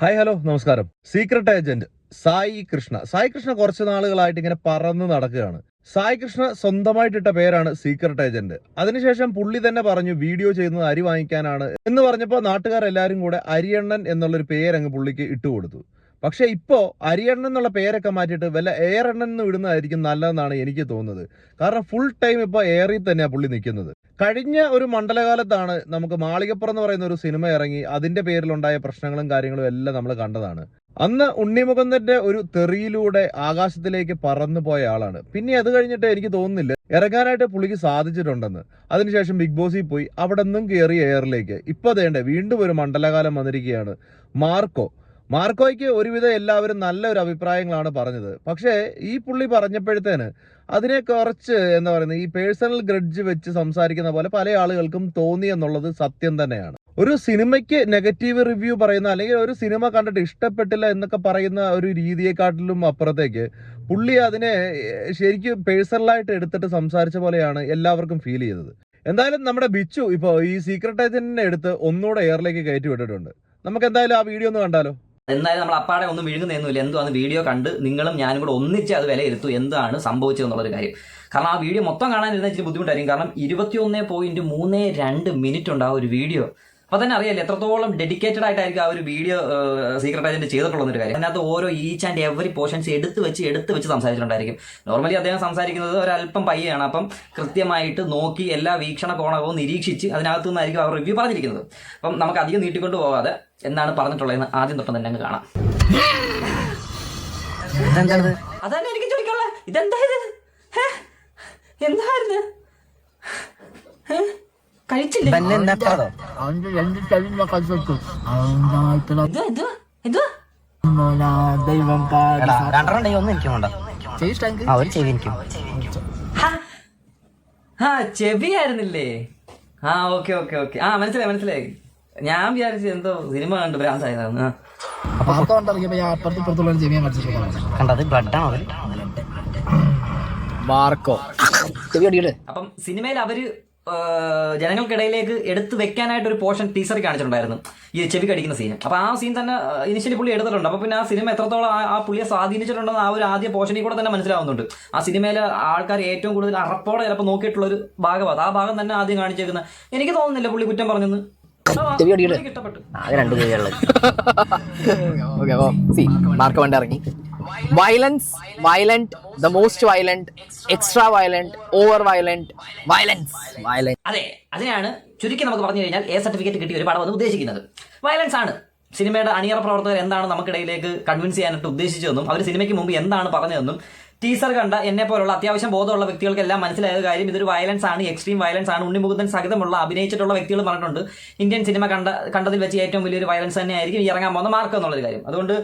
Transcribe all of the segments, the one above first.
Hi hello നമസ്കാരം. Secret agent Sai Krishna. Sai Krishna കുറച്ച് നാളുകളായിട്ട് ഇങ്ങനെ പറന്ന് നടക്കുകയാണ്. സായി കൃഷ്ണ സ്വന്തമായിട്ടിട്ട പേരാണ് സീക്രട്ട് ഏജന്റ് അതിനുശേഷം പുള്ളി തന്നെ പറഞ്ഞു വീഡിയോ ചെയ്യുന്നത് അരി വാങ്ങിക്കാനാണ്. എന്ന് പറഞ്ഞപ്പോൾ നാട്ടുകാരെല്ലാരും കൂടെ അരിയണ്ണൻ എന്നുള്ളൊരു അങ്ങ് പുള്ളിക്ക് ഇട്ടുകൊടുത്തു. പക്ഷെ ഇപ്പോൾ അരിയണ്ണൻ എന്നുള്ള പേരൊക്കെ മാറ്റിയിട്ട് വല്ല എയറെണ്ണൻ എന്ന് വിടുന്നതായിരിക്കും നല്ലതെന്നാണ് എനിക്ക് തോന്നുന്നത്. കാരണം ഫുൾ ടൈം ഇപ്പോൾ എയറിൽ തന്നെയാണ് പുള്ളി നിൽക്കുന്നത്. കഴിഞ്ഞ ഒരു മണ്ഡലകാലത്താണ് നമുക്ക് മാളികപ്പുറം എന്ന് പറയുന്ന ഒരു സിനിമ ഇറങ്ങി അതിന്റെ പേരിലുണ്ടായ പ്രശ്നങ്ങളും കാര്യങ്ങളും എല്ലാം നമ്മൾ കണ്ടതാണ്. അന്ന് ഉണ്ണിമുകുന്ദന്റെ ഒരു തെറിയിലൂടെ ആകാശത്തിലേക്ക് പറന്നു പോയ ആളാണ്. പിന്നെ അത് കഴിഞ്ഞിട്ട് എനിക്ക് തോന്നുന്നില്ല ഇറങ്ങാനായിട്ട് പുള്ളിക്ക് സാധിച്ചിട്ടുണ്ടെന്ന്. അതിനുശേഷം ബിഗ് ബോസിൽ പോയി അവിടെ നിന്നും കയറി എയറിലേക്ക്. ഇപ്പൊ അതേണ്ട വീണ്ടും ഒരു മണ്ഡലകാലം വന്നിരിക്കുകയാണ്. മാർക്കോ മാർക്കോയ്ക്ക് ഒരുവിധം എല്ലാവരും നല്ലൊരു അഭിപ്രായങ്ങളാണ് പറഞ്ഞത്. പക്ഷേ ഈ പുള്ളി പറഞ്ഞപ്പോഴത്തേന് അതിനെ കുറച്ച് എന്താ പറയുന്നത് ഈ പേഴ്സണൽ ഗ്രഡ്ജ് വെച്ച് സംസാരിക്കുന്ന പോലെ പല ആളുകൾക്കും തോന്നി എന്നുള്ളത് സത്യം തന്നെയാണ്. ഒരു സിനിമയ്ക്ക് നെഗറ്റീവ് റിവ്യൂ പറയുന്ന അല്ലെങ്കിൽ ഒരു സിനിമ കണ്ടിട്ട് ഇഷ്ടപ്പെട്ടില്ല എന്നൊക്കെ പറയുന്ന ഒരു രീതിയെക്കാട്ടിലും അപ്പുറത്തേക്ക് പുള്ളി അതിനെ ശരിക്കും പേഴ്സണലായിട്ട് എടുത്തിട്ട് സംസാരിച്ച പോലെയാണ് എല്ലാവർക്കും ഫീൽ ചെയ്തത്. എന്തായാലും നമ്മുടെ ബിച്ചു ഇപ്പോൾ ഈ സീക്രട്ട് ഏജന്റിനെ എടുത്ത് ഒന്നുകൂടെ എയറിലേക്ക് കയറ്റി വിട്ടിട്ടുണ്ട്. നമുക്ക് എന്തായാലും ആ വീഡിയോ ഒന്ന് കണ്ടാലോ? എന്തായാലും നമ്മൾ അപ്പാടെ ഒന്നും വിഴുങ്ങുന്നൊന്നുമില്ല അത് വീഡിയോ കണ്ട് നിങ്ങളും ഞാനും കൂടെ ഒന്നിച്ച് അത് വിലയിരുത്തു എന്താണ് സംഭവിച്ചത് എന്നുള്ളൊരു കാര്യം. കാരണം ആ വീഡിയോ മൊത്തം കാണാനിരുന്ന ഇച്ചിരി ബുദ്ധിമുട്ടായിരിക്കും. കാരണം ഇരുപത്തിയൊന്ന് പോയിന്റ് മൂന്ന് രണ്ട് മിനിറ്റ് ഉണ്ട് ആ ഒരു വീഡിയോ. അപ്പോൾ തന്നെ അറിയാലോ എത്രത്തോളം ഡെഡിക്കേറ്റഡ് ആയിട്ടായിരിക്കും ആ ഒരു വീഡിയോ സീക്രട്ട് ഏജന്റ് ചെയ്തിട്ടുള്ള ഒരു കാര്യം. അതിനകത്ത് ഓരോ ഈച്ച് ആൻഡ് എവറി പോർഷൻസ് എടുത്ത് വെച്ച് എടുത്ത് വെച്ച് സംസാരിച്ചിട്ടുണ്ടായിരിക്കും. നോർമലി അദ്ദേഹം സംസാരിക്കുന്നത് ഒരല്പം പയ്യാണ് അപ്പം കൃത്യമായിട്ട് നോക്കി എല്ലാ വീക്ഷണ കോണവും നിരീക്ഷിച്ച് അതിനകത്തു നിന്നായിരിക്കും അവർ റിവ്യൂ പറഞ്ഞിരിക്കുന്നത്. അപ്പം നമുക്ക് അധികം നീട്ടിക്കൊണ്ട് പോകാതെ എന്താണ് പറഞ്ഞിട്ടുള്ളതെന്ന് ആദ്യം തൊട്ട് തന്നെ അങ്ങ് കാണാം. അതന്നെ എനിക്ക് ചോദിക്കാനുള്ള ഇതെന്താ ഇത്? എന്തായിരുന്നു? കഴിച്ചില്ലേ? അവന്റെ രണ്ട് ചെവിന്റെ ദൈവം രണ്ടെണ്ണം ഒന്നും എനിക്ക് വേണ്ട. ആ ഒരു ചെവി എനിക്ക്. ഹാ. ആ ചെവിയായിരുന്നില്ലേ? ആ ഓക്കെ ഓക്കെ ഓക്കെ. ആ മനസ്സിലായി മനസ്സിലായി. ഞാൻ വിചാരിച്ചു എന്തോ സിനിമ കണ്ട് ഭ്രാന്തായതാണ് കണ്ടത് ബ്ലഡാണോ മാർക്കോ. അപ്പം സിനിമയിൽ അവർ ജനങ്ങൾക്കിടയിലേക്ക് എടുത്തു വെക്കാനായിട്ട് ഒരു പോർഷൻ ടീച്ചർ കാണിച്ചിട്ടുണ്ടായിരുന്നു ഈ ചെവി കടിക്കുന്ന സീൻ അപ്പൊ ആ സീൻ തന്നെ ഇനിഷ്യലി പുള്ളി എടുത്തിട്ടുണ്ട്. അപ്പൊ പിന്നെ ആ സിനിമ എത്രത്തോളം ആ- പുള്ളിയെ സ്വാധീനിച്ചിട്ടുണ്ടെന്ന് ആ ഒരു ആദ്യ പോർഷനിൽ കൂടെ തന്നെ മനസ്സിലാവുന്നുണ്ട്. ആ സിനിമയിലെ ആൾക്കാർ ഏറ്റവും കൂടുതൽ അറപ്പോടെ ചിലപ്പോൾ നോക്കിയിട്ടുള്ള ഒരു ഭാഗമാണ് ആ ഭാഗം തന്നെ ആദ്യം കാണിച്ചേക്കുന്ന. എനിക്ക് തോന്നുന്നില്ല പുള്ളി കുറ്റം പറഞ്ഞെന്ന്. ഇഷ്ടപ്പെട്ടു. ആകെ രണ്ട് മാർക്ക് വണ്ടി ഇറങ്ങി. Violence violent the most violent extra violent over violent violence violent അതെ അതിനാണ് ചുരുക്കി നമുക്ക് പറഞ്ഞു കഴിഞ്ഞാൽ എ സർട്ടിഫിക്കറ്റ് കിട്ടിയ ഒരു എന്ന് ഉദ്ദേശിക്കുന്നത്. വയലൻസ് ആണ്. സിനിമയുടെ അണിയറ പ്രവർത്തകർ എന്താണ് നമുക്കിടയിലേക്ക് കൺവിൻസ് ചെയ്യാനായിട്ട് ഉദ്ദേശിച്ചതെന്നും അവർ സിനിമയ്ക്ക് മുമ്പ് എന്താണ് പറഞ്ഞതെന്നും ടീസർ കണ്ട എന്നെ പോലുള്ള അത്യാവശ്യം ബോധമുള്ള വ്യക്തികൾക്കെല്ലാം മനസ്സിലായ കാര്യം ഇതൊരു വയലൻസ് ആണ് എക്സ്ട്രീം വയലൻസ് ആണ്. ഉണ്ണിമുകുന്ദൻ സഹിതമുള്ള അഭിനയിച്ചിട്ടുള്ള വ്യക്തികൾ പറഞ്ഞിട്ടുണ്ട്. ഇന്ത്യൻ സിനിമ കണ്ട കണ്ടതിൽ വെച്ച് ഏറ്റവും വലിയൊരു വയലൻസ് തന്നെയായിരിക്കും ഇറങ്ങാൻ പോകുന്ന മാർക്ക് എന്നുള്ളൊരു കാര്യം. അതുകൊണ്ട്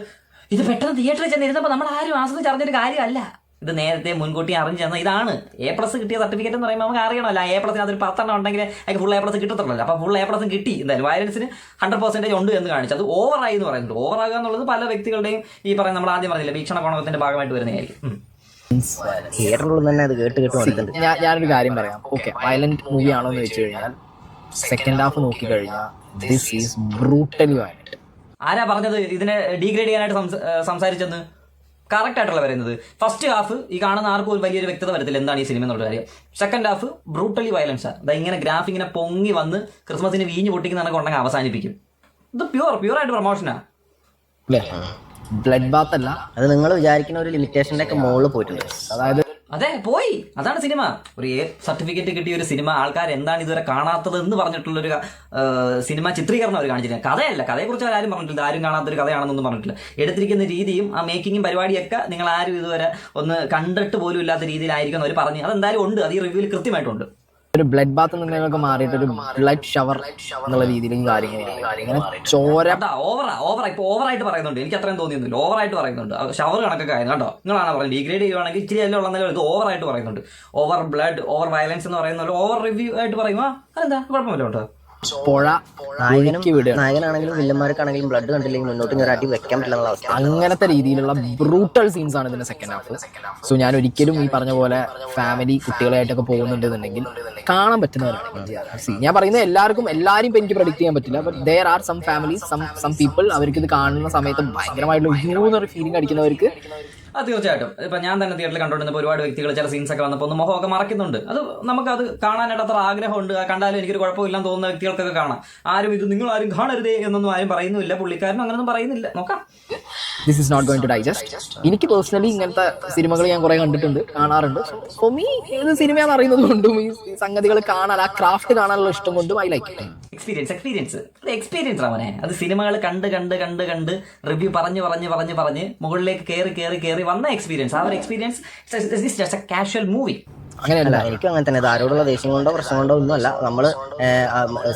ഇത് പെട്ടെന്ന് തിയേറ്ററിൽ ചെന്നിരുന്നപ്പോൾ നമ്മൾ ആരും ആസ്വദിച്ച് അറിഞ്ഞൊരു കാര്യമല്ല. ഇത് നേരത്തെ മുൻകൂട്ടി അറിഞ്ഞു തന്ന ഇതാണ്. എ പ്ലസ് കിട്ടിയ സർട്ടിഫിക്കറ്റ് എന്ന് പറയുമ്പോൾ നമുക്ക് അറിയണമല്ലോ. എ പ്ലസിന് അതൊരു പത്തെണ്ണം ഉണ്ടെങ്കിൽ അതിന് ഫുൾ എ പ്ലസ് കിട്ടത്തുള്ളൂ അപ്പോൾ ഫുൾ എ പ്ലസും കിട്ടി. എന്തായാലും വയലൻസിന് ഹൺഡ്രഡ് പെർസെന്റേജ് ഉണ്ട് എന്ന് കാണിച്ചു. അത് ഓവറായി എന്ന് പറയുന്നുണ്ട്. ഓവറാകുക എന്നുള്ളത് പല വ്യക്തികളുടെയും ഈ പറയുന്ന നമ്മൾ ആദ്യം പറഞ്ഞില്ല വീക്ഷണ കോണകത്തിന്റെ ഭാഗമായിട്ട് വരുന്നതായിരിക്കും. ഉം. തിയേറ്ററിൽ തന്നെ അത് കേട്ട് കേട്ട് വന്നിട്ടുണ്ട്. ഞാൻ ഞാനൊരു കാര്യം പറയാം. ഓക്കെ വയലന്റ് മൂവി ആണോ എന്ന് വെച്ച് കഴിഞ്ഞാൽ സെക്കൻഡ് ഹാഫ് നോക്കി കഴിഞ്ഞാൽ ദിസ് ഈസ് ബ്രൂട്ടലി വയലന്റ് ആരാ പറഞ്ഞത് ഇതിനെ ഡീഗ്രേഡ് ചെയ്യാനായിട്ട് സംസാരിച്ചെന്ന്? കറക്റ്റ് ആയിട്ടുള്ള പറയുന്നത്. ഫസ്റ്റ് ഹാഫ് ഈ കാണുന്ന ആർക്കും ഒരു വലിയൊരു വ്യക്തത വരത്തില്ല. എന്താണ് ഈ സിനിമ എന്നുള്ള കാര്യം. സെക്കൻഡ് ഹാഫ് ബ്രൂട്ടലി വയലൻസ് ആണ് അതായത് ഇങ്ങനെ ഗ്രാഫ് ഇങ്ങനെ പൊങ്ങി വന്ന് ക്രിസ്മസിന് വീഞ്ഞ് പൊട്ടിക്കുന്ന കണക്ക് ഉണ്ടെങ്കിൽ അവസാനിപ്പിക്കും. ഇത് പ്യൂർ പ്യൂർ ആയിട്ട് പ്രൊമോഷനാ ബ്ലഡ് ബാത്ത് അല്ല. അത് നിങ്ങൾ വിചാരിക്കുന്ന ഒരു ലിമിറ്റേഷന്റെ ഒക്കെ മുകളിൽ പോയിട്ടുണ്ട്. അതായത് അതെ പോയി. അതാണ് സിനിമ. ഒരു എ സർട്ടിഫിക്കറ്റ് കിട്ടിയ ഒരു സിനിമ ആൾക്കാർ എന്താണ് ഇതുവരെ കാണാത്തത് എന്ന് പറഞ്ഞിട്ടുള്ള ഒരു സിനിമ ചിത്രീകരണം അവർ കാണിച്ചില്ല കഥയല്ല. കഥയെക്കുറിച്ച് ആരും പറഞ്ഞിട്ടില്ല. ആരും കാണാത്തൊരു കഥയാണെന്നൊന്നും പറഞ്ഞിട്ടില്ല. എടുത്തിരിക്കുന്ന രീതിയും ആ മേക്കിങ്ങും പരിപാടിയൊക്കെ നിങ്ങൾ ആരും ഇതുവരെ ഒന്ന് കണ്ടിട്ട് പോലും ഇല്ലാത്ത രീതിയിലായിരിക്കും അവർ പറഞ്ഞു. അതെന്തായാലും ഉണ്ട്. അത് ഈ റിവ്യൂവിൽ കൃത്യമായിട്ടുണ്ട്. ഒരു ബ്ലഡ് ബാത്ത് എന്നൊക്കെ മാറിയിട്ട് ഒരു ബ്ലഡ് ഷവർ എന്നുള്ള രീതിയിലും കാര്യങ്ങളും ചോര ഇപ്പൊ ഓവറായിട്ട് പറയുന്നുണ്ട്. എനിക്ക് അത്രയും തോന്നിയൊന്നുമില്ല. ഓവറായിട്ട് പറയുന്നുണ്ട്. ഷവർ കണക്കൊക്കെ ആയിരുന്നു. കേട്ടോ നിങ്ങളാണ് പറയുന്നത്? ഡിഗ്രേഡ് ചെയ്യുവാണെങ്കിൽ ഇച്ചിരി എല്ലാം ഉള്ളതെങ്കിലും ഇത് ഓവറായിട്ട് പറയുന്നുണ്ട്. ഓവർ ബ്ലഡ് ഓവർ വയലൻസ് എന്ന് പറയുന്ന ഒരു ഓവർ റിവ്യൂ ആയിട്ട് പറയുമോ അതെന്താ? കുഴപ്പമില്ല കേട്ടോ. പുഴ നായകനാണെങ്കിലും വില്ലന്മാർക്കാണെങ്കിലും ബ്ലഡ് കണ്ടില്ലെങ്കിൽ മുന്നോട്ട് ഞൊരാട്ടി വെക്കാൻ പറ്റില്ല അവസ്ഥ. അങ്ങനത്തെ രീതിയിലുള്ള ബ്രൂട്ടൽ സീൻസ് ആണ് ഇതിന്റെ സെക്കൻഡ് ഹാഫ് സോ ഞാൻ ഒരിക്കലും ഈ പറഞ്ഞ പോലെ ഫാമിലി കുട്ടികളായിട്ടൊക്കെ പോകുന്നുണ്ടെന്നുണ്ടെങ്കിൽ കാണാൻ പറ്റുന്നവരാണ് ഞാൻ പറയുന്നത് എല്ലാവർക്കും എല്ലാവരും ഇപ്പം എനിക്ക് പ്രഡിക്ട് ചെയ്യാൻ പറ്റില്ല. But there are some families some some people അവർക്ക് ഇത് കാണുന്ന സമയത്ത് ഭയങ്കരമായിട്ടുള്ള ഒരു ഫീലിംഗ് അടിക്കുന്നവർക്ക് അത് തീർച്ചയായിട്ടും. ഇപ്പൊ ഞാൻ തന്നെ തിയേറ്ററിൽ കണ്ടുകൊണ്ടിരുന്നപ്പോൾ ഒരുപാട് വ്യക്തികൾ ചില സീൻസൊക്കെ വന്നപ്പോൾ ഒന്ന് മുഖമൊക്കെ മറക്കുന്നുണ്ട് അത് നമുക്കത് കാണാനായിട്ട് അത്ര ആഗ്രഹമുണ്ട്. കണ്ടാലും എനിക്കൊരു കുഴപ്പമില്ലെന്ന് തോന്നുന്ന വ്യക്തികൾക്കൊക്കെ കാണാം. ആരും ഇത് നിങ്ങൾ ആരും കാണരുതേ എന്നൊന്നും ആരും പറയുന്നില്ല പുള്ളിക്കാരനും അങ്ങനൊന്നും പറയുന്നില്ല. നോക്കാം. This is not going to digest എനിക്ക് പേഴ്സണലി ഇങ്ങനത്തെ സിനിമകൾ ഞാൻ കുറെ കണ്ടിട്ടുണ്ട് കാണാറുണ്ട്. സോ മീ ഏത് സിനിമയാണെന്ന് അറിയുന്നത് കൊണ്ടും ഈ സംഗതികൾ കാണാൻ ആ ക്രാഫ്റ്റ് കാണാനുള്ള ഇഷ്ടം കൊണ്ടും ഐ ലൈക്ക് എക്സ്പീരിയൻസ് എക്സ്പീരിയൻസ് അത് എക്സ്പീരിയൻസ് അവനെ. അത് സിനിമകൾ കണ്ട് കണ്ട് കണ്ട് കണ്ട് റിവ്യൂ പറഞ്ഞ് പറഞ്ഞ് പറഞ്ഞ് പറഞ്ഞ് മുകളിലേക്ക് കയറി കയറി കയറി വന്ന എക്സ്പീരിയൻസ് ആ ഒരു experience just a casual movie അങ്ങനെയല്ല. എനിക്കും അങ്ങനെ തന്നെ. ആരോടുള്ള ദേഷ്യം കൊണ്ടോ പ്രശ്നം കൊണ്ടോ ഒന്നും അല്ല നമ്മൾ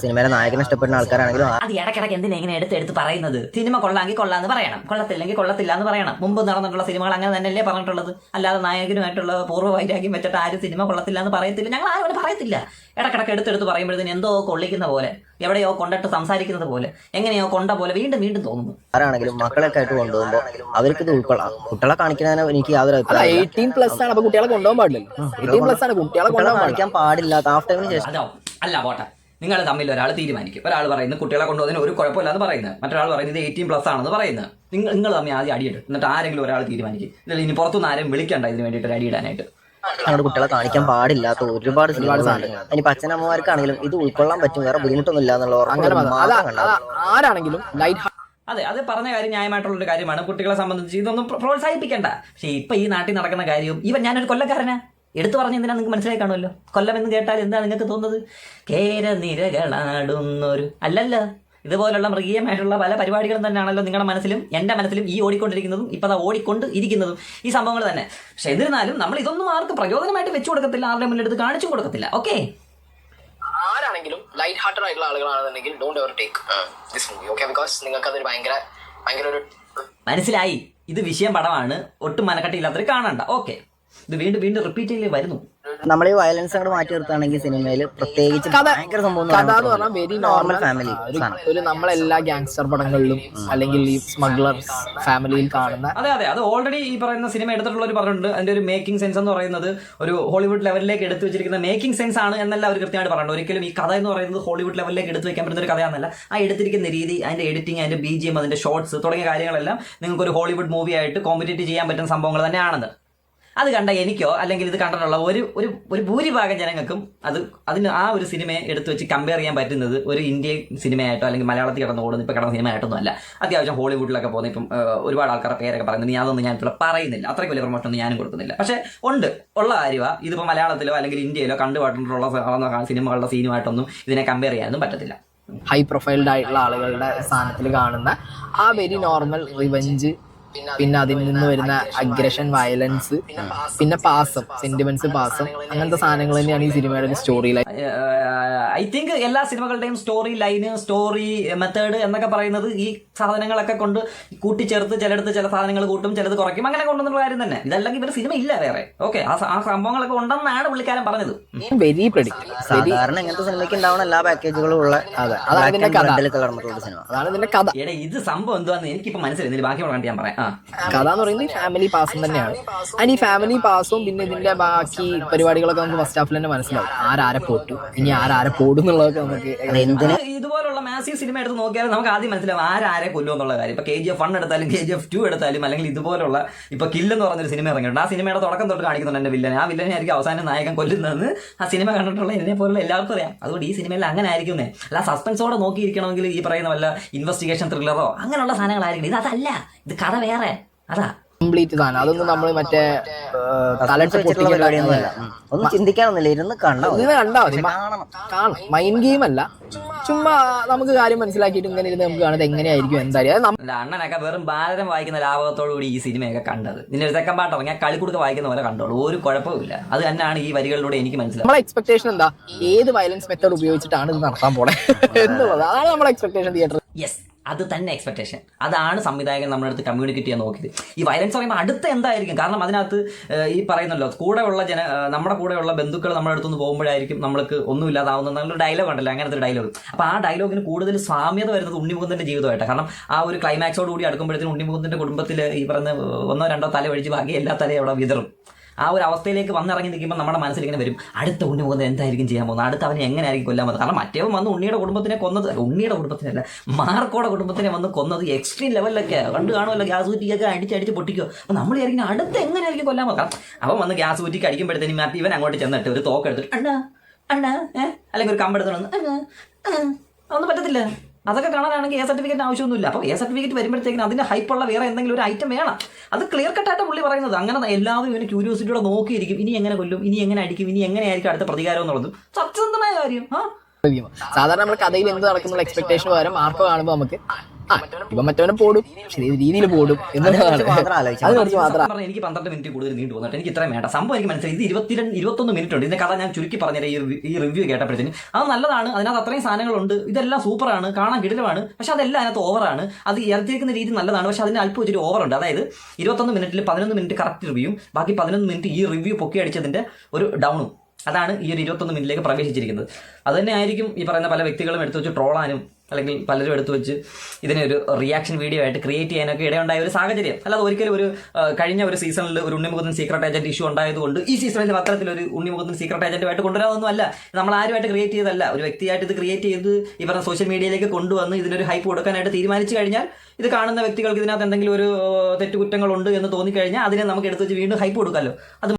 സിനിമയിലെ നായകനെ ഇഷ്ടപ്പെടുന്ന ആൾക്കാരാണെങ്കിലും അത് ഇടയ്ക്കിടയ്ക്ക് എന്തിനാ ഇങ്ങനെ എടുത്ത് എടുത്ത് പറയുന്നത്? സിനിമ കൊള്ളാമെങ്കിൽ കൊള്ളാന്ന് പറയണം. കൊള്ളത്തില്ലെങ്കിൽ കൊള്ളത്തില്ല എന്ന് പറയണം. മുമ്പ് നടന്നിട്ടുള്ള സിനിമകൾ അങ്ങനെ തന്നെയല്ലേ പറഞ്ഞിട്ടുള്ളത്. അല്ലാതെ നായകനുമായിട്ടുള്ള പൂർവ വൈരാഗ്യം വെച്ചിട്ട് ആരും സിനിമ കൊള്ളത്തില്ല എന്ന് പറയത്തില്ല. ഞങ്ങൾ ആരും പറയത്തില്ല. ഇടക്കിടക്ക് എടുത്തെടുത്ത് പറയുമ്പോഴത്തേന് എന്തോ കൊള്ളിക്കുന്ന പോലെ. എവിടെയോ കൊണ്ടിട്ട് സംസാരിക്കുന്നത് പോലെ എങ്ങനെയോ കൊണ്ട പോലെ വീണ്ടും വീണ്ടും തോന്നുന്നു. ആരാണെങ്കിലും മക്കളൊക്കെ ആയിട്ട് കൊണ്ടുപോകുമ്പോൾ അവർക്ക് ഇത് ഉൾക്കൊള്ളാം. കുട്ടികളെ കാണിക്കുന്നതിന് എനിക്ക് യാതൊരു എയ്റ്റീൻ പ്ലസ് ആണ് അപ്പൊ കുട്ടികളെ കൊണ്ടുപോകാൻ പാടില്ലല്ലോ. എയ്റ്റീൻ പ്ലസ് ആണ് കുട്ടികളെ കൊണ്ടുപോകാൻ പാടില്ല. കാണിക്കാൻ പാടില്ലാത്ത ഹാഫ് ടൈമിന് ശേഷം. അതോ അല്ല പോട്ടെ. നിങ്ങൾ തമ്മിൽ ഒരാൾ തീരുമാനിക്കും. ഒരാൾ പറയുന്നത് കുട്ടികളെ കൊണ്ടുപോകുന്നതിന് ഒരു കുഴപ്പമില്ലാന്ന് പറയുന്നത് മറ്റൊരാൾ പറയുന്നത് എയ്റ്റീൻ പ്ലസ് ആണെന്ന് പറയുന്നത് നിങ്ങൾ നിങ്ങൾ തമ്മിൽ ആദ്യം അടിയിട്ട് എന്നിട്ട് ആരെങ്കിലും ഒരാൾ തീരുമാനിക്കും. ഇതിൽ ഇനി പുറത്തുനിന്ന് ആരും വിളിക്കണ്ട ഇതിന് വേണ്ടിയിട്ട് അടിയിടാനായിട്ട് ഞങ്ങളുടെ കുട്ടികളെ കാണിക്കാൻ പാടില്ലാത്ത ഒരുപാട് സിനിമകളുണ്ട് ഇനിയിപ്പോ അച്ഛനമ്മമാർക്കാണെങ്കിലും ഇത് ഉൾക്കൊള്ളാൻ പറ്റും വേറെ ബുദ്ധിമുട്ടൊന്നും ഇല്ല എന്നുള്ള ആരാണെങ്കിലും ലൈറ്റ് അതെ അത് പറഞ്ഞ കാര്യം ന്യായമായിട്ടുള്ള ഒരു കാര്യമാണ്. കുട്ടികളെ സംബന്ധിച്ച് ഇതൊന്നും പ്രോത്സാഹിപ്പിക്കേണ്ട. പക്ഷേ ഇപ്പൊ ഈ നാട്ടിൽ നടക്കുന്ന കാര്യവും ഇവൻ ഞാനൊരു കൊല്ലക്കാരനാ. എടുത്തു പറഞ്ഞ എന്തിനാ നിങ്ങൾക്ക് മനസ്സിലായി കാണുമല്ലോ? കൊല്ലം എന്ന് കേട്ടാൽ എന്താ നിങ്ങൾക്ക് തോന്നുന്നത്? കേരനിരകളാടുന്നൊരു അല്ലല്ല. ഇതുപോലുള്ള മൃഗീയമായിട്ടുള്ള പല പരിപാടികളും തന്നെയാണല്ലോ നിങ്ങളുടെ മനസ്സിലും എന്റെ മനസ്സിലും ഈ ഓടിക്കൊണ്ടിരിക്കുന്നതും ഇപ്പം അതാ ഓടിക്കൊണ്ട് ഇരിക്കുന്നതും ഈ സംഭവങ്ങൾ തന്നെ. പക്ഷെ എന്നിരുന്നാലും നമ്മൾ ഇതൊന്നും ആർക്കും പ്രചോദനമായിട്ട് വെച്ചു കൊടുക്കത്തില്ല ആരുടെ മുന്നിലെടുത്ത് കാണിച്ചു കൊടുക്കത്തില്ല. ഓക്കെ? ആരാണെങ്കിലും ലൈറ്റ് ഹാർട്ടഡ് ആയിട്ടുള്ള ആളുകളാണെന്നുണ്ടെങ്കിൽ don't ever take this movie okay because നിങ്ങൾക്ക് അതൊരു ഭയങ്കര ഭയങ്കര ഒരു മനസ്സിലായി. ഇത് വിഷയം പടമാണ്. ഒട്ടും മനക്കട്ടില്ലാത്തവർ കാണണ്ട. ഓക്കെ. ഇത് വീണ്ടും വീണ്ടും റിപ്പീറ്റ് ചെയ്ത് വരുന്നു. നമ്മൾ ഈ വയലൻസ് അങ്ങോട്ട് മാറ്റി നിർത്താണെങ്കിൽ സിനിമയിൽ പ്രത്യേകിച്ച് ഭയങ്കര സംഭവം കഥ എന്ന് പറഞ്ഞാൽ വെരി നോർമൽ ഫാമിലി ഒരു നമ്മളെല്ലാ ഗാങ്സ്റ്റർ പടങ്ങളിലും അല്ലെങ്കിൽ ഈ സ്മഗ്ലർ ഫാമിലിയിൽ കാണുന്ന അതെ അതെ. അത് ഓൾറെഡി ഈ പറയുന്ന സിനിമ എടുത്തിട്ടുള്ളവർ പറഞ്ഞിട്ടുണ്ട്. അതിന്റെ ഒരു മേക്കിംഗ് സെൻസ് എന്ന് പറയുന്നത് ഒരു ഹോളിവുഡ് ലെവലിലേക്ക് എടുത്തു വെച്ചിരിക്കുന്ന മേക്കിംഗ് സെൻസ് ആണ് എന്നല്ല അവർ കൃത്യമായിട്ട് പറയുന്നത് ഒരിക്കലും ഈ കഥ എന്ന് പറയുന്നത് ഹോളിവുഡ് ലെവലിലേക്ക് എടുത്തു വെക്കാൻ പറ്റുന്ന ഒരു കഥയാണെന്നല്ല ആ എടുത്തിരിക്കുന്ന രീതി അതിന്റെ എഡിറ്റിംഗ് അതിന്റെ ബി ജി എം അതിന്റെ ഷോർട്സ് തുടങ്ങിയ കാര്യങ്ങളെല്ലാം നിങ്ങൾക്ക് ഒരു ഹോളിവുഡ് മൂവി ആയിട്ട് കോമ്പറ്റേറ്റ് ചെയ്യാൻ പറ്റുന്ന സംഭവങ്ങൾ തന്നെയാണെന്ന്. അത് കണ്ട എനിക്കോ അല്ലെങ്കിൽ ഇത് കണ്ടിട്ടുള്ള ഒരു ഒരു ഒരു ഭൂരിഭാഗം ജനങ്ങൾക്കും അത് അതിന് ആ ഒരു സിനിമയെ എടുത്തു വെച്ച് കമ്പയർ ചെയ്യാൻ പറ്റുന്നത് ഒരു ഇന്ത്യൻ സിനിമയായിട്ടോ അല്ലെങ്കിൽ മലയാളത്തിൽ കിടന്ന് ഓടുന്ന ഇപ്പോൾ കിടന്ന സിനിമയായിട്ടൊന്നും അല്ല അത്യാവശ്യം ഹോളിവുഡിലൊക്കെ പോകുന്ന ഇപ്പം ഒരുപാട് ആൾക്കാരുടെ പേരൊക്കെ പറയുന്നത് ഞാൻ അതൊന്നും ഞാൻ ഇപ്പോൾ പറയുന്നില്ല. അത്രയ്ക്ക് വലിയ പ്രൊമോഷൻ ഒന്നും ഞാനും കൊടുക്കുന്നില്ല. പക്ഷേ ഉണ്ട് ഉള്ള കാര്യമാണ് ഇതിപ്പോൾ മലയാളത്തിലോ അല്ലെങ്കിൽ ഇന്ത്യയിലോ കണ്ടുപാട്ടുള്ള സിനിമകളുടെ സീനുമായിട്ടൊന്നും ഇതിനെ കമ്പയർ ചെയ്യാനൊന്നും പറ്റത്തില്ല. ഹൈ പ്രൊഫൈൽഡ് ആയിട്ടുള്ള ആളുകളുടെ സ്ഥാനത്തിൽ കാണുന്ന ആ വെരി നോർമൽ റിവഞ്ച് പിന്നെ അതിൽ നിന്ന് വരുന്ന അഗ്രഷൻ വയലൻസ് പിന്നെ പാസം സെന്റിമെന്റ്സ് പാസം അങ്ങനത്തെ സാധനങ്ങൾ തന്നെയാണ് ഈ സിനിമയുടെ ഒരു സ്റ്റോറി ലൈൻ ഐ തിങ്ക് എല്ലാ സിനിമകളുടെയും സ്റ്റോറി ലൈന് സ്റ്റോറി മെത്തേഡ് എന്നൊക്കെ പറയുന്നത് ഈ സാധനങ്ങളൊക്കെ കൊണ്ട് കൂട്ടിച്ചേർത്ത് ചിലടത്ത് ചില സാധനങ്ങൾ കൂട്ടും ചിലത് കുറയ്ക്കും. അങ്ങനെ കൊണ്ടുവന്നുള്ള കാര്യം തന്നെ. ഇതല്ലെങ്കിൽ ഇവർ സിനിമ ഇല്ല വേറെ. ഓക്കെ ആ ആ സംഭവങ്ങളൊക്കെ ഉണ്ടെന്നാണ് പുള്ളിക്കാരൻ പറഞ്ഞത്. വെരി പ്രഡിക്റ്റ് സാധാരണ ഇങ്ങനത്തെ സിനിമയ്ക്ക് ഉണ്ടാവുന്ന എല്ലാ പാക്കേജുകളും ഉള്ള അതെ അതാണ് ഇതിന്റെ കഥ. അതാണ് ഇതിന്റെ കഥ. ഇത് സംഭവം എന്തുവാന്ന് എനിക്കിപ്പോ മനസ്സിലായി. ബാക്കി കണ്ടിട്ട് ഞാൻ പറയാം. കഥ എന്ന് പറയുന്നത് ഫാമിലി പാസും തന്നെയാണ്. അതിന് ഈ ഫാമിലി പാസും പിന്നെ ഇതിന്റെ ബാക്കി പരിപാടികളൊക്കെ നമുക്ക് ഫസ്റ്റ് ഹാഫിൽ തന്നെ മനസ്സിലാവും. ആരാരെ പോട്ടു? ഇനി ആരാരെ പോടും എന്നുള്ളതൊക്കെ നമുക്ക് ഇതുപോലുള്ള മാസീവ് സിനിമ എടുത്ത് നോക്കിയാൽ നമുക്ക് ആദ്യം മനസ്സിലാവും ആരാരെ കൊല്ലും എന്നുള്ള കാര്യം. ഇപ്പൊ കെ ജി എഫ് വൺ എടുത്താലും കെ ജി എഫ് ടു എടുത്താലും അല്ലെങ്കിൽ ഇതുപോലുള്ള ഇപ്പൊ കില്ലെന്ന് പറഞ്ഞൊരു സിനിമ ഇറങ്ങിയിട്ടുണ്ട്. ആ സിനിമയുടെ തുടക്കം തൊട്ട് കാണിക്കുന്നുണ്ട് എന്റെ വില്ലനെ ആ വില്ലനെ ആയിരിക്കും അവസാനം നായകൻ കൊല്ലുന്നതെന്ന് ആ സിനിമ കണ്ടിട്ടുള്ള എന്നെ പോലുള്ള എല്ലാവർക്കും അറിയാം. അതുകൊണ്ട് ഈ സിനിമയിൽ അങ്ങനെ ആയിരിക്കും അല്ല സസ്പെൻസോടെ നോക്കിയിരിക്കണമെങ്കിൽ ഈ പറയുന്ന വല്ല ഇൻവെസ്റ്റിഗേഷൻ ത്രില്ലറോ അങ്ങനെയുള്ള സാധനങ്ങളായിരിക്കും. ഇത് അതല്ല. ഇത് കഥ വേറെ അതാ. കംപ്ലീറ്റ് സാധനം അതൊന്നും നമ്മൾ മറ്റേ തലട്ട് പൊട്ടിക്കണ്ട ഉം. ഒന്നും ചിന്തിക്കാനൊന്നുമില്ല ഇരുന്ന് കണ്ടോ ഇരുന്ന് കണ്ടാ മതി. മ- മൈൻഡ് ഗെയിം അല്ല. ചുമ്മാ നമുക്ക് കാര്യം മനസ്സിലാക്കിയിട്ട് ഇങ്ങനെ ഇരുന്ന് നമുക്ക് കാണുന്നത് എങ്ങനെയായിരിക്കും എന്തായാലും അല്ല അണ്ണനൊക്കെ വെറും ബാലരം വായിക്കുന്ന ലാഭത്തോടു കൂടി ഈ സിനിമയൊക്കെ കണ്ടത്. ഇതിന്റെ ഒരു തെക്കൻ പാട്ട് കളി കളിക്കുടുക്ക വായിക്കുന്ന പോലെ കണ്ടോളൂ. ഒരു കുഴപ്പമില്ല അത് തന്നെയാണ് ഈ വരികളിലൂടെ എനിക്ക് മനസ്സിലായത് നമ്മളെ എക്സ്പെക്ടേഷൻ എന്താ? ഏത് വയലൻസ് മെത്തേഡ് ഉപയോഗിച്ചിട്ടാണ് ഇത് നടത്താൻ പോണേ? എന്നുള്ളത്. അതാണ് നമ്മുടെ എക്സ്പെക്ടേഷൻ തിയേറ്റർ യെസ് അത് തന്നെ എക്സ്പെക്ടേഷൻ അതാണ് സംവിധായകൻ നമ്മുടെ അടുത്ത് കമ്മ്യൂണിക്കേറ്റ് ചെയ്യാൻ നോക്കിയത്. ഈ വയലൻസ് പറയുമ്പോൾ അടുത്ത എന്തായിരിക്കും? കാരണം അതിനകത്ത് ഈ പറയുന്നല്ലോ കൂടെയുള്ള ജന ഏഹ്, നമ്മുടെ കൂടെയുള്ള ബന്ധുക്കൾ നമ്മുടെ അടുത്തുനിന്ന് പോകുമ്പോഴായിരിക്കും നമ്മൾക്ക് ഒന്നുമില്ലാതാവുന്ന നല്ലൊരു ഡയലോഗ് ഉണ്ടല്ലോ അങ്ങനത്തെ ഒരു ഡയലോഗ് അപ്പോൾ ആ ഡയലോഗിന് കൂടുതൽ സാമ്യത വരുന്നത് ഉണ്ണിമുഖത്തിന്റെ ജീവിതമായിട്ട് കാരണം ആ ഒരു ക്ലൈമാക്സോട് കൂടി അടുക്കുമ്പോഴത്തേക്കും ഉണ്ണിമുഖത്തിന്റെ കുടുംബത്തിൽ ഈ പറയുന്ന ഒന്നോ രണ്ടോ തല ഒഴിച്ച് ബാക്കി എല്ലാ തലയും അവിടെ വിതറും. ആ ഒരു അവസ്ഥയിലേക്ക് വന്നിറങ്ങി നിൽക്കുമ്പോൾ നമ്മുടെ മനസ്സിൽ ഇങ്ങനെ വരും. അടുത്ത ഉണ്ണി പോകുന്നത് എന്തായിരിക്കും ചെയ്യാൻ പോകുന്നത്? അടുത്ത അവനെ എങ്ങനെ ആയിരിക്കും കൊല്ലാൻ പോകുന്നത്? കാരണം മറ്റേവൻ വന്ന് ഉണ്ണിയുടെ കുടുംബത്തിനെ കൊന്നത് ഉണ്ണിയുടെ കുടുംബത്തിനല്ല മാർക്കോടെ കുടുംബത്തിനെ വന്ന് കൊന്നത് എക്സ്ട്രീം ലെവലിലൊക്കെ കണ്ടു കാണുമല്ലോ ഗ്യാസ് കുറ്റിയൊക്കെ അടിച്ച് അടിച്ച് പൊട്ടിക്കോ. അപ്പോൾ നമ്മൾ വിചാരിക്കുന്ന അടുത്ത് എങ്ങനെയായിരിക്കും കൊല്ലാൻ പോകാം അവൻ വന്ന് ഗ്യാസ് കുറ്റിക്ക് അടിക്കുമ്പോഴത്തേനും മറ്റേ ഇവൻ അങ്ങോട്ട് ചെന്നിട്ട് ഒരു തോക്ക് എടുത്തിട്ട് അണ്ണാ അണ്ണാ ഏഹ് അല്ലെങ്കിൽ ഒരു കമ്പെടുത്തോണ്ട് അതൊന്നും പറ്റത്തില്ല. അതൊക്കെ കാണാനാണെങ്കിൽ എ സർട്ടിഫിക്കറ്റ് ആവശ്യമൊന്നുമില്ല. അപ്പോൾ എ സർട്ടിഫിക്കറ്റ് വരുമ്പോഴത്തേക്കും അതിന്റെ ഹൈപ്പുള്ള വേറെ എന്തെങ്കിലും ഒരു ഐറ്റം വേണം. അത് ക്ലിയർ കട്ടായിട്ട് പുള്ളി പറയുന്നത്. അങ്ങനെ എല്ലാവരും ഇവന് ക്യൂരിയോസിറ്റിയോടെ നോക്കിയിരിക്കും. ഇനി എങ്ങനെ കൊല്ലും? ഇനി എങ്ങനെ അടിക്കും? ഇനി എങ്ങനെയായിരിക്കും അടുത്ത പ്രതികാരം എന്നുള്ളതും. സത്യസന്ധമായ കാര്യം. സാധാരണ നമ്മൾ കഥയിൽ എന്ത് നടക്കുന്നുള്ള എക്സ്പെക്ടേഷൻ പകരം ആർക്കോ കാണുമ്പോൾ നമുക്ക് ആ ഇപ്പൊ മറ്റവനെ പോടും. രീതിയിൽ പോടും എന്നുള്ളതാണ് എനിക്ക് പന്ത്രണ്ട് മിനിറ്റ് കൂടുതൽ നീണ്ടു വന്നിട്ട് എനിക്ക് ഇത്രയും വേണ്ട. സംഭവം എനിക്ക് മനസ്സിലായി. ഇത് ഇരുപത്തിരണ്ട് ഇരുപത്തൊന്ന് മിനിറ്റ് ഉണ്ട് ഇതിന്റെ കഥ ഞാൻ ചുരുക്കി പറഞ്ഞുതരാം ഈ റിവ്യൂ- കേട്ടപ്പോഴത്തേക്കും റിവ്യൂ അത് നല്ലതാണ്. അതിനകത്ത് അത്രയും സാധനങ്ങളുണ്ട്. ഇതെല്ലാം സൂപ്പറാണ്. കാണാൻ കിടിലമാണ്. പക്ഷെ അതെല്ലാം അതിനകത്ത് ഓവറാണ്. അത് ഇറച്ചിരിക്കുന്ന രീതി നല്ലതാണ്. പക്ഷെ അതിന് അല്പം ഒരു ഓവറുണ്ട്. അതായത് ഇരുപത്തൊന്ന് മിനിറ്റിൽ പതിനൊന്ന് മിനിറ്റ് കറക്റ്റ് റിവ്യൂയും ബാക്കി പതിനൊന്ന് മിനിറ്റ് ഈ റിവ്യൂ പൊക്കി അടിച്ചതിന്റെ ഒരു ഡൗണും. അതാണ് ഈ ഒരു ഇരുപത്തൊന്ന് മിനിറ്റിലേക്ക് പ്രവേശിച്ചിരിക്കുന്നത്. അത് തന്നെ ആയിരിക്കും ഈ പറയുന്ന പല വ്യക്തികളും എടുത്തു വെച്ച് ട്രോളാനും അല്ലെങ്കിൽ പലരും എടുത്തു വെച്ച് ഇതിനെ ഒരു റിയാക്ഷൻ വീഡിയോ ആയിട്ട് ക്രിയേറ്റ് ചെയ്യാനൊക്കെ ഇടയുണ്ടായ ഒരു സാഹചര്യം. അല്ലാതെ ഒരിക്കലും ഒരു കഴിഞ്ഞ ഒരു സീസണിൽ ഒരു ഉണ്ണിമുഖത്തിന് സീക്രട്ട് ഏജന്റ് ഇഷ്യൂ ഉണ്ടായതുകൊണ്ട് ഈ സീസണിൽ അത്തരത്തിലൊരു ഉണ്ണിമുഖത്തിന് സീക്രട്ട് ഏജന്റുമായിട്ട് കൊണ്ടുവരാതൊന്നും അല്ല നമ്മൾ ആരുമായിട്ട് ക്രിയേറ്റ് ചെയ്തല്ല ഒരു വ്യക്തിയായിട്ട് ഇത് ക്രിയേറ്റ് ചെയ്ത് ഈ പറഞ്ഞ സോഷ്യൽ മീഡിയയിലേക്ക് കൊണ്ടുവന്ന് ഇതിനൊരു ഹൈപ്പ് കൊടുക്കാനായിട്ട് തീരുമാനിച്ചു കഴിഞ്ഞാൽ ഇത് കാണുന്ന വ്യക്തികൾക്ക് ഇതിനകത്ത് എന്തെങ്കിലും ഒരു തെറ്റുകുറ്റങ്ങളുണ്ട് എന്ന് തോന്നിക്കഴിഞ്ഞാൽ അതിനെ നമുക്ക് എടുത്തു വെച്ച് വീണ്ടും ഹൈപ്പ് കൊടുക്കാമല്ലോ അത്